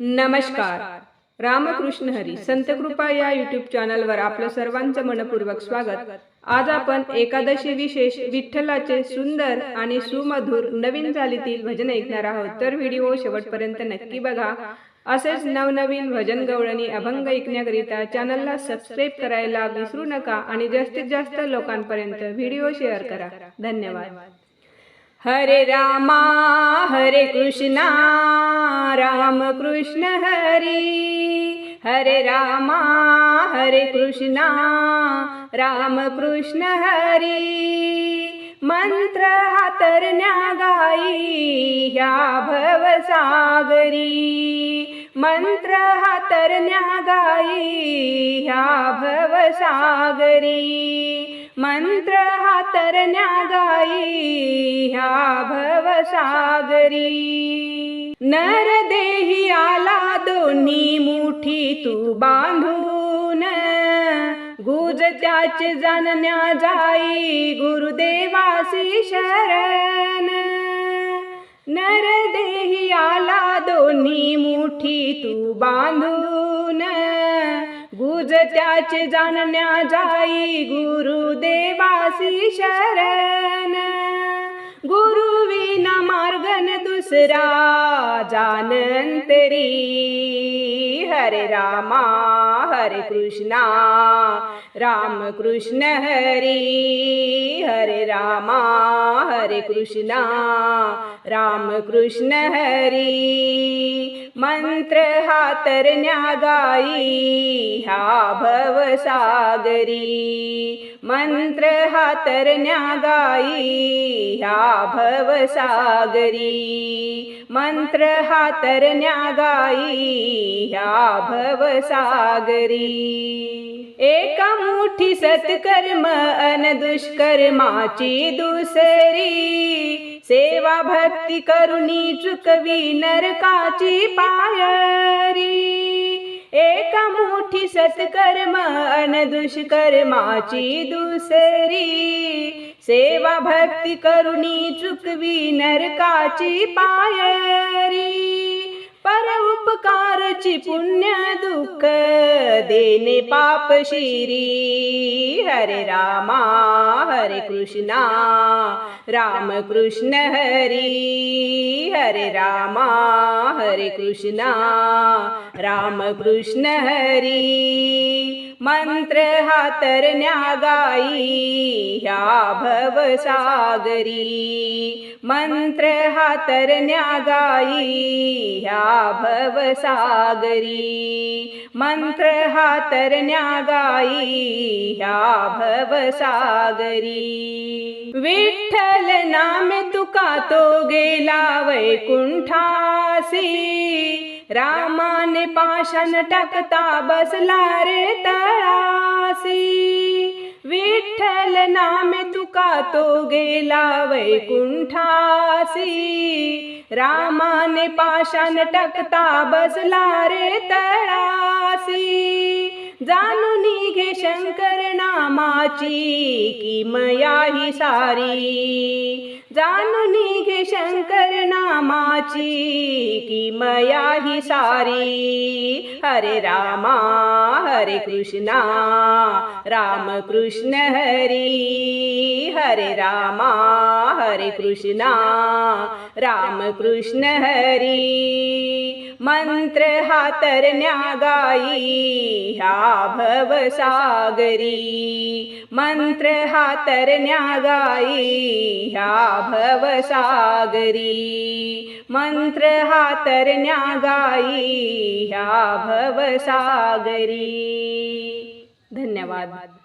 नमस्कार. रामकृष्ण हरी. संत कृपा या युट्यूब चॅनलवर आपलं सर्वांचं मनपूर्वक स्वागत. आज आपण एकादशी विशेष विठ्ठलाचे सुंदर आणि सुमधुर नवीन चालीतील भजन ऐकणार आहोत. तर व्हिडिओ शेवटपर्यंत नक्की बघा. असेच नवनवीन भजन गवळणी अभंग ऐकण्याकरिता चॅनलला सबस्क्राईब करायला विसरू नका आणि जास्तीत जास्त लोकांपर्यंत व्हिडिओ शेअर करा. धन्यवाद. हरे रामा हरे कृष्णा राम कृष्ण हरी। हरे रामा हरे कृष्णा राम कृष्ण हरी। मंत्र हातरण्या गाई ह्या भवसागरी मंत्र हातरण्या गाई ह्या भवसागरी मंत्र हातरण्या गाई ह्या भवसागरी नर देही आला दोन्ही मुठी तू बांधून. गुज त्याचे जाणण्या जाई गुरुदेवासी शरण. नर देही आला दोन्ही मुठी तू बांधून. गुज त्याचे जाणण्या जाई गुरुदेवासी शरण. गुरु विना मार्गन दुसरा जानंतरी हरे रामा हरे कृष्णा राम कृष्ण हरी. हरे रामा हरे कृष्णा राम कृष्ण हरी. मंत्र हातरण्या गाई ह्या भवसागरी मंत्र हातरण्या गाई हा भवसागरी मंत्र हातरण्या गाई ह्या भवसागरी एका मुठी सत्कर्म अन दुष्कर्माची दुसरी. सेवा भक्ती करुणी चुकवी नरकाची पायरी. एका मुठी सत्कर्म अन दुष्कर्माची दुसरी. सेवा भक्ती करुणी चुकवी नरकाची पायरी. पर उपकारची पुण्य दुःख देणे पाप शिरी. हरे रामा हरे कृष्णा राम कृष्ण हरी. हरे रामा हरे कृष्णा राम कृष्ण हरी. मंत्र हातरण्या गाई ह्या भवसागरी. मंत्र हातरण्या गाई ह्या भवसागरी. मंत्र हातरण्या गाई ह्या भवसागरी. विठ्ठल नाम तुका तो गेला वैकुंठासी. रामाने पाषाण टाकता बसला रे तळासी विठ्ठल नामे तुका तो गेला वैकुंठासी रामाने पाषाण टाकता बसला रे तळासी जाणून घे शंकर नामाची किमया ही सारी. जाणून घे शंकर नामाची की मया ही सारी. हरे रामा हरे कृष्णा राम कृष्ण हरी. हरे रामा हरे कृष्णा राम कृष्ण हरी. मंत्र हातरण्या गाई ह्या भवसागरी मंत्र हातरण्या गाई ह्या भवसागरी मंत्र हातरण्या गाई ह्या भवसागरी. धन्यवाद.